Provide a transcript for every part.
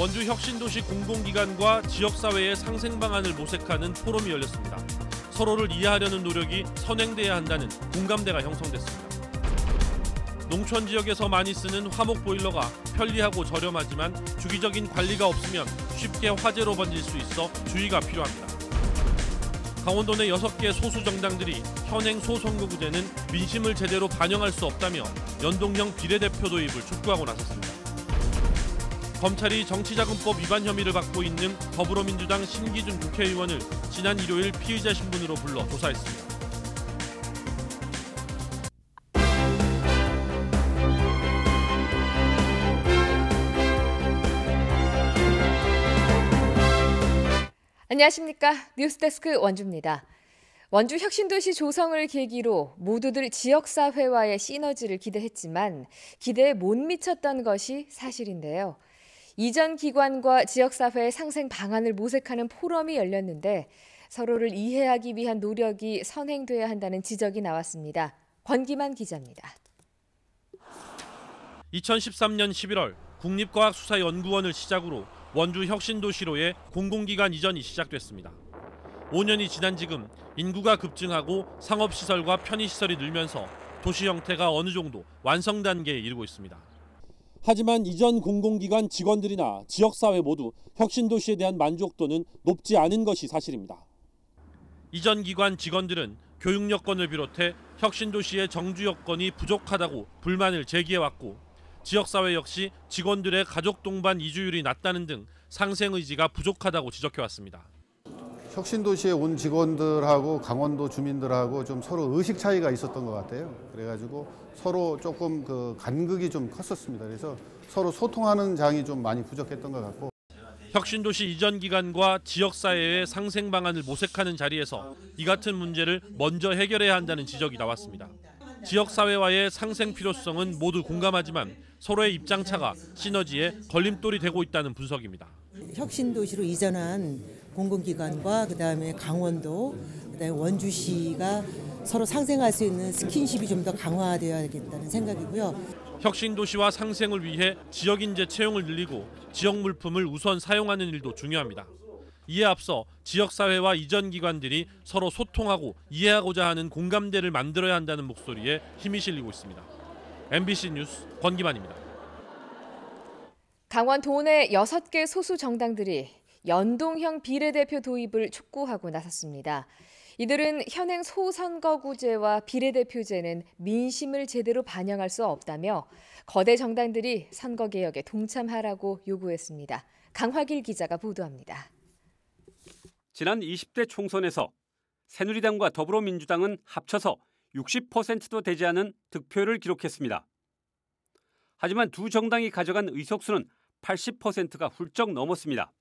원주 혁신도시 공공기관과 지역사회의 상생 방안을 모색하는 포럼이 열렸습니다. 서로를 이해하려는 노력이 선행돼야 한다는 공감대가 형성됐습니다. 농촌 지역에서 많이 쓰는 화목 보일러가 편리하고 저렴하지만 주기적인 관리가 없으면 쉽게 화재로 번질 수 있어 주의가 필요합니다. 강원도 내 6개 소수 정당들이 현행 소선거구제는 민심을 제대로 반영할 수 없다며 연동형 비례대표 도입을 촉구하고 나섰습니다. 검찰이 정치자금법 위반 혐의를 받고 있는 더불어민주당 신기준 국회의원을 지난 일요일 피의자 신분으로 불러 조사했습니다. 안녕하십니까. 뉴스데스크 원주입니다. 원주 혁신도시 조성을 계기로 모두들 지역사회와의 시너지를 기대했지만 기대에 못 미쳤던 것이 사실인데요. 이전 기관과 지역사회의 상생 방안을 모색하는 포럼이 열렸는데 서로를 이해하기 위한 노력이 선행돼야 한다는 지적이 나왔습니다. 권기만 기자입니다. 2013년 11월 국립과학수사연구원을 시작으로 원주 혁신도시로의 공공기관 이전이 시작됐습니다. 5년이 지난 지금 인구가 급증하고 상업시설과 편의시설이 늘면서 도시 형태가 어느 정도 완성 단계에 이르고 있습니다. 하지만 이전 공공기관 직원들이나 지역사회 모두 혁신도시에 대한 만족도는 높지 않은 것이 사실입니다. 이전 기관 직원들은 교육 여건을 비롯해 혁신도시의 정주 여건이 부족하다고 불만을 제기해왔고 지역사회 역시 직원들의 가족 동반 이주율이 낮다는 등 상생 의지가 부족하다고 지적해왔습니다. 혁신도시에 온 직원들하고 강원도 주민들하고 좀 서로 의식 차이가 있었던 것 같아요. 그래가지고 서로 조금 그 간극이 좀 컸었습니다. 그래서 서로 소통하는 장이 좀 많이 부족했던 것 같고. 혁신도시 이전 기관과 지역사회의 상생 방안을 모색하는 자리에서 이 같은 문제를 먼저 해결해야 한다는 지적이 나왔습니다. 지역사회와의 상생 필요성은 모두 공감하지만 서로의 입장차가 시너지에 걸림돌이 되고 있다는 분석입니다. 혁신도시로 이전한 공공기관과 그다음에 강원도, 그다음에 원주시가 서로 상생할 수 있는 스킨십이 좀 더 강화되어야겠다는 생각이고요. 혁신 도시와 상생을 위해 지역 인재 채용을 늘리고 지역 물품을 우선 사용하는 일도 중요합니다. 이에 앞서 지역 사회와 이전 기관들이 서로 소통하고 이해하고자 하는 공감대를 만들어야 한다는 목소리에 힘이 실리고 있습니다. MBC 뉴스 권기만입니다. 강원 도내 6개 소수 정당들이 연동형 비례대표 도입을 촉구하고 나섰습니다. 이들은 현행 소선거구제와 비례대표제는 민심을 제대로 반영할 수 없다며 거대 정당들이 선거개혁에 동참하라고 요구했습니다. 강화길 기자가 보도합니다. 지난 20대 총선에서 새누리당과 더불어민주당은 합쳐서 60%도 되지 않은 득표를 기록했습니다. 하지만 두 정당이 가져간 의석수는 80%가 훌쩍 넘었습니다.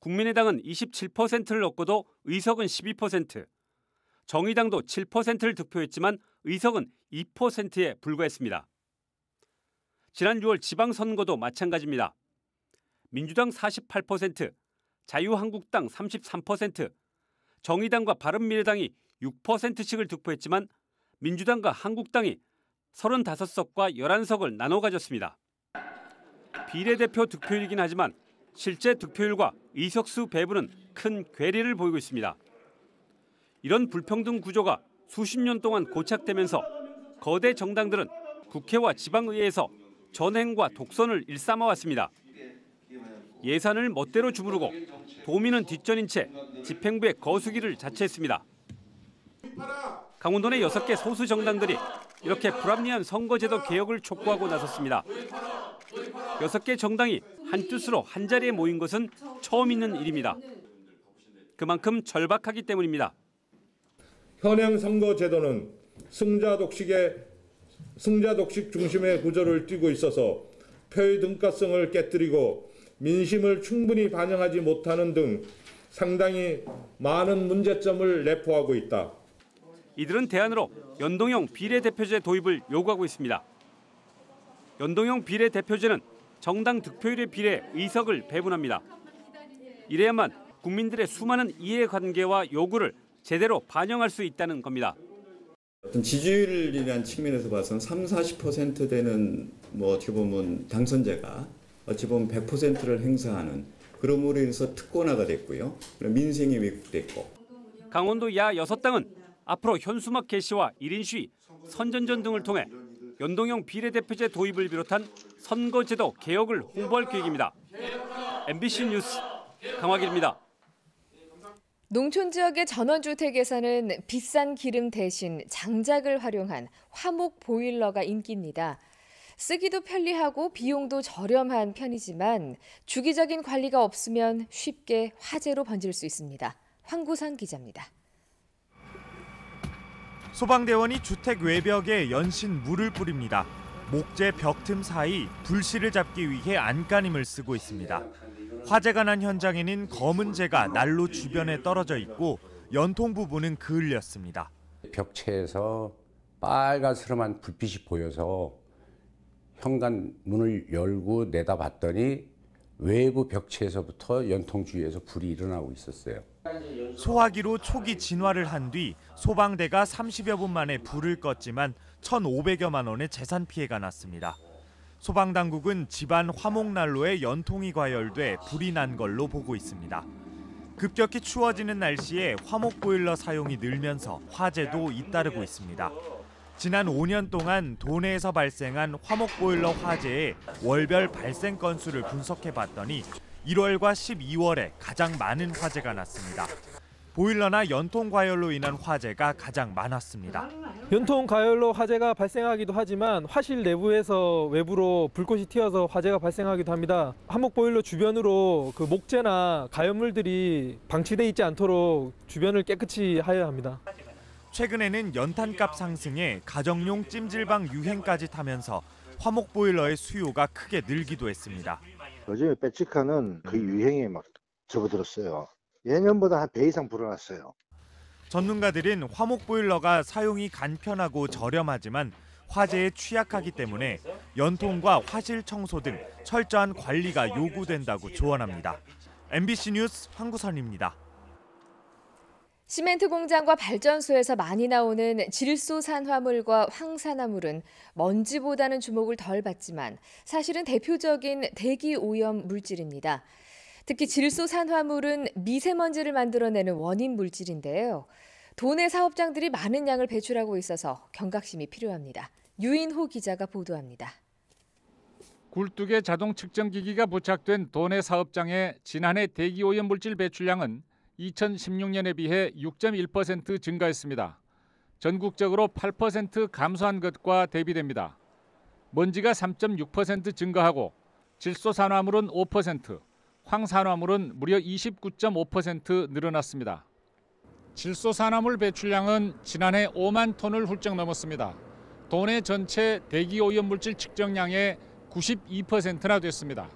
국민의당은 27%를 얻고도 의석은 12%, 정의당도 7%를 득표했지만 의석은 2%에 불과했습니다. 지난 6월 지방선거도 마찬가지입니다. 민주당 48%, 자유한국당 33%, 정의당과 바른미래당이 6%씩을 득표했지만 민주당과 한국당이 35석과 11석을 나눠 가졌습니다. 비례대표 득표율이긴 하지만 실제 득표율과 의석수 배분은 큰 괴리를 보이고 있습니다. 이런 불평등 구조가 수십 년 동안 고착되면서 거대 정당들은 국회와 지방의회에서 전행과 독선을 일삼아 왔습니다. 예산을 멋대로 주무르고 도민은 뒷전인 채 집행부의 거수기를 자처했습니다. 강원도 내 6개 소수 정당들이 이렇게 불합리한 선거제도 개혁을 촉구하고 나섰습니다. 6개 정당이 한 뜻으로 한 자리에 모인 것은 처음 있는 일입니다. 그만큼 절박하기 때문입니다. 현행 선거 제도는 승자 독식의 승자 독식 중심의 구조를 띠고 있어서 표의 등가성을 깨뜨리고 민심을 충분히 반영하지 못하는 등 상당히 많은 문제점을 내포하고 있다. 이들은 대안으로 연동형 비례대표제 도입을 요구하고 있습니다. 연동형 비례대표제는 정당 득표율에 비례 의석을 배분합니다. 이래야만 국민들의 수많은 이해관계와 요구를 제대로 반영할 수 있다는 겁니다. 어떤 지지율이라는 측면에서 봐서는 3, 40% 되는 뭐 어떻게 보면 당선자가 어찌 보면 100%를 행사하는 그러므로 인해서 특권화가 됐고요. 민생이 왜곡됐고 강원도 야 여섯 당은 앞으로 현수막 게시와 1인 시위, 선전전 등을 통해 연동형 비례대표제 도입을 비롯한 선거제도 개혁을 홍보할 계획입니다. MBC 뉴스 강화길입니다. 농촌 지역의 전원주택에서는 비싼 기름 대신 장작을 활용한 화목 보일러가 인기입니다. 쓰기도 편리하고 비용도 저렴한 편이지만 주기적인 관리가 없으면 쉽게 화재로 번질 수 있습니다. 황구선 기자입니다. 소방대원이 주택 외벽에 연신 물을 뿌립니다. 목재 벽 틈 사이 불씨를 잡기 위해 안간힘을 쓰고 있습니다. 화재가 난 현장에는 검은 재가 난로 주변에 떨어져 있고 연통 부분은 그을렸습니다. 벽체에서 빨간스름한 불빛이 보여서 현관 문을 열고 내다봤더니 외부 벽체에서부터 연통 주위에서 불이 일어나고 있었어요. 소화기로 초기 진화를 한 뒤 소방대가 30여 분 만에 불을 껐지만 1,500여만 원의 재산 피해가 났습니다. 소방당국은 집안 화목난로에 연통이 과열돼 불이 난 걸로 보고 있습니다. 급격히 추워지는 날씨에 화목 보일러 사용이 늘면서 화재도 잇따르고 있습니다. 지난 5년 동안 도내에서 발생한 화목 보일러 화재의 월별 발생 건수를 분석해 봤더니 1월과 12월에 가장 많은 화재가 났습니다. 보일러나 연통 과열로 인한 화재가 가장 많았습니다. 연통 가열로 화재가 발생하기도 하지만 화실 내부에서 외부로 불꽃이 튀어서 화재가 발생하기도 합니다. 한목 보일러 주변으로 그 목재나 가연물들이 방치돼 있지 않도록 주변을 깨끗이 하여야 합니다. 최근에는 연탄값 상승에 가정용 찜질방 유행까지 타면서 화목 보일러의 수요가 크게 늘기도 했습니다. 요즘에 배치카는 거의 유행에 막 접어들었어요. 예년보다 한 배 이상 불어났어요. 전문가들은 화목 보일러가 사용이 간편하고 저렴하지만 화재에 취약하기 때문에 연통과 화실 청소 등 철저한 관리가 요구된다고 조언합니다. MBC 뉴스 황구선입니다. 시멘트 공장과 발전소에서 많이 나오는 질소 산화물과 황산화물은 먼지보다는 주목을 덜 받지만 사실은 대표적인 대기 오염 물질입니다. 특히 질소 산화물은 미세먼지를 만들어내는 원인 물질인데요. 도내 사업장들이 많은 양을 배출하고 있어서 경각심이 필요합니다. 유인호 기자가 보도합니다. 굴뚝에 자동 측정 기기가 부착된 도내 사업장의 지난해 대기 오염 물질 배출량은 2016년에 비해 6.1% 증가했습니다. 전국적으로 8% 감소한 것과 대비됩니다. 먼지가 3.6% 증가하고 질소산화물은 5%, 황산화물은 무려 29.5% 늘어났습니다. 질소산화물 배출량은 지난해 5만 톤을 훌쩍 넘었습니다. 도내 전체 대기 오염물질 측정량의 92%나 됐습니다.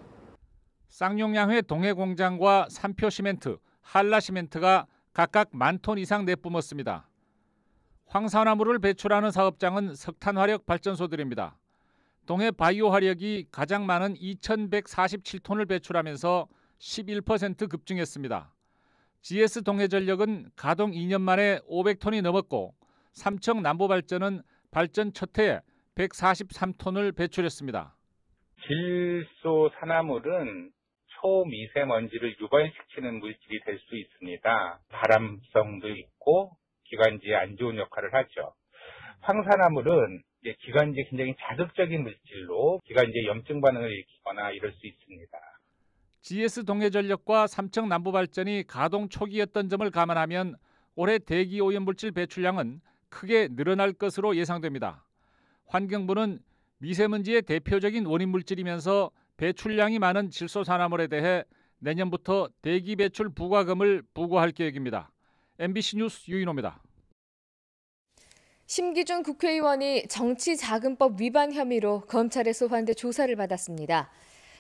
쌍용양회 동해공장과 삼표 시멘트, 한라시멘트가 각각 만 톤 이상 내뿜었습니다. 황산화물을 배출하는 사업장은 석탄화력 발전소들입니다. 동해 바이오 화력이 가장 많은 2,147톤을 배출하면서 11% 급증했습니다. GS 동해전력은 가동 2년 만에 500톤이 넘었고 삼청 남부발전은 발전 첫 해에 143톤을 배출했습니다. 질소 산화물은 초미세먼지를 유발시키는 물질이 될 수 있습니다. 발암성도 있고 기관지에 안 좋은 역할을 하죠. 황산화물은 기관지에 굉장히 자극적인 물질로 기관지에 염증 반응을 일으키거나 이럴 수 있습니다. GS 동해전력과 삼청 남부발전이 가동 초기였던 점을 감안하면 올해 대기 오염물질 배출량은 크게 늘어날 것으로 예상됩니다. 환경부는 미세먼지의 대표적인 원인 물질이면서 배출량이 많은 질소산화물에 대해 내년부터 대기 배출 부과금을 부과할 계획입니다. MBC 뉴스 유인호입니다. 심기준 국회의원이 정치자금법 위반 혐의로 검찰에 소환돼 조사를 받았습니다.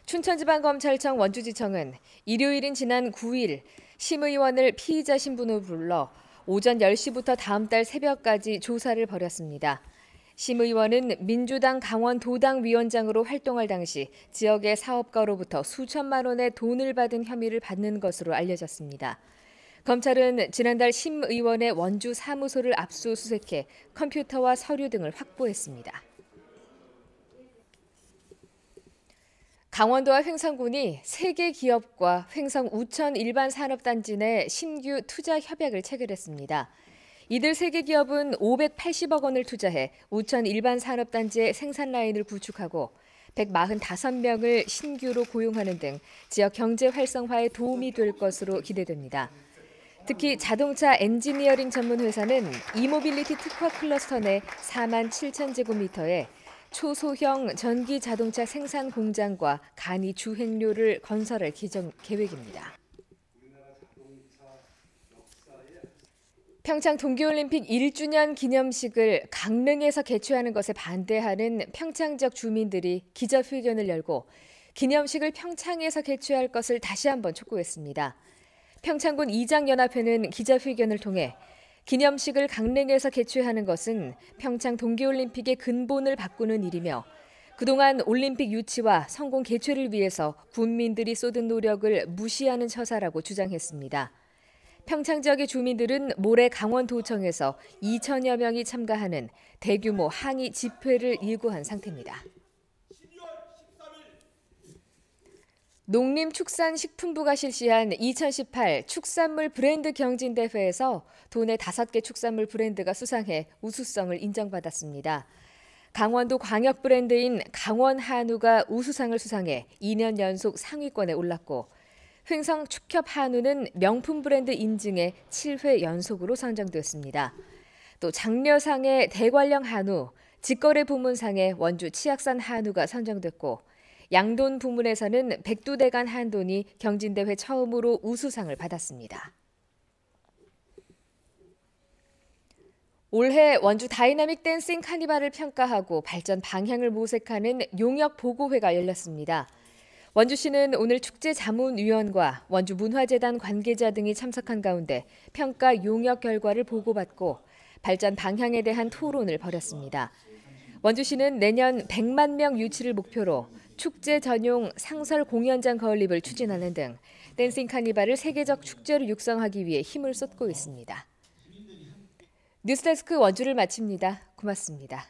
춘천지방검찰청 원주지청은 일요일인 지난 9일 심 의원을 피의자 신분으로 불러 오전 10시부터 다음 달 새벽까지 조사를 벌였습니다. 심 의원은 민주당 강원 도당 위원장으로 활동할 당시 지역의 사업가로부터 수천만 원의 돈을 받은 혐의를 받는 것으로 알려졌습니다. 검찰은 지난달 심 의원의 원주 사무소를 압수수색해 컴퓨터와 서류 등을 확보했습니다. 강원도와 횡성군이 세계 기업과 횡성 우천 일반 산업단지 내 신규 투자 협약을 체결했습니다. 이들 세계 기업은 580억 원을 투자해 우천 일반 산업단지의 생산 라인을 구축하고 145명을 신규로 고용하는 등 지역 경제 활성화에 도움이 될 것으로 기대됩니다. 특히 자동차 엔지니어링 전문 회사는 이모빌리티 특화 클러스터 내 4만 7천 제곱미터에 초소형 전기 자동차 생산 공장과 간이 주행료를 건설할 계획입니다. 평창 동계올림픽 1주년 기념식을 강릉에서 개최하는 것에 반대하는 평창 지역 주민들이 기자회견을 열고 기념식을 평창에서 개최할 것을 다시 한번 촉구했습니다. 평창군 이장연합회는 기자회견을 통해 기념식을 강릉에서 개최하는 것은 평창 동계올림픽의 근본을 바꾸는 일이며 그동안 올림픽 유치와 성공 개최를 위해서 국민들이 쏟은 노력을 무시하는 처사라고 주장했습니다. 평창 지역의 주민들은 모레 강원도청에서 2천여 명이 참가하는 대규모 항의 집회를 예고한 상태입니다. 농림축산식품부가 실시한 2018 축산물 브랜드 경진대회에서 도내 5개 축산물 브랜드가 수상해 우수성을 인정받았습니다. 강원도 광역 브랜드인 강원 한우가 우수상을 수상해 2년 연속 상위권에 올랐고 횡성 축협 한우는 명품 브랜드 인증에 7회 연속으로 선정됐습니다. 또 장려상의 대관령 한우, 직거래 부문상의 원주 치악산 한우가 선정됐고 양돈 부문에서는 백두대간 한돈이 경진대회 처음으로 우수상을 받았습니다. 올해 원주 다이나믹 댄싱 카니발을 평가하고 발전 방향을 모색하는 용역 보고회가 열렸습니다. 원주시는 오늘 축제 자문위원과 원주 문화재단 관계자 등이 참석한 가운데 평가 용역 결과를 보고받고 발전 방향에 대한 토론을 벌였습니다. 원주시는 내년 100만 명 유치를 목표로 축제 전용 상설 공연장 건립을 추진하는 등 댄싱 카니발을 세계적 축제로 육성하기 위해 힘을 쏟고 있습니다. 뉴스데스크 원주를 마칩니다. 고맙습니다.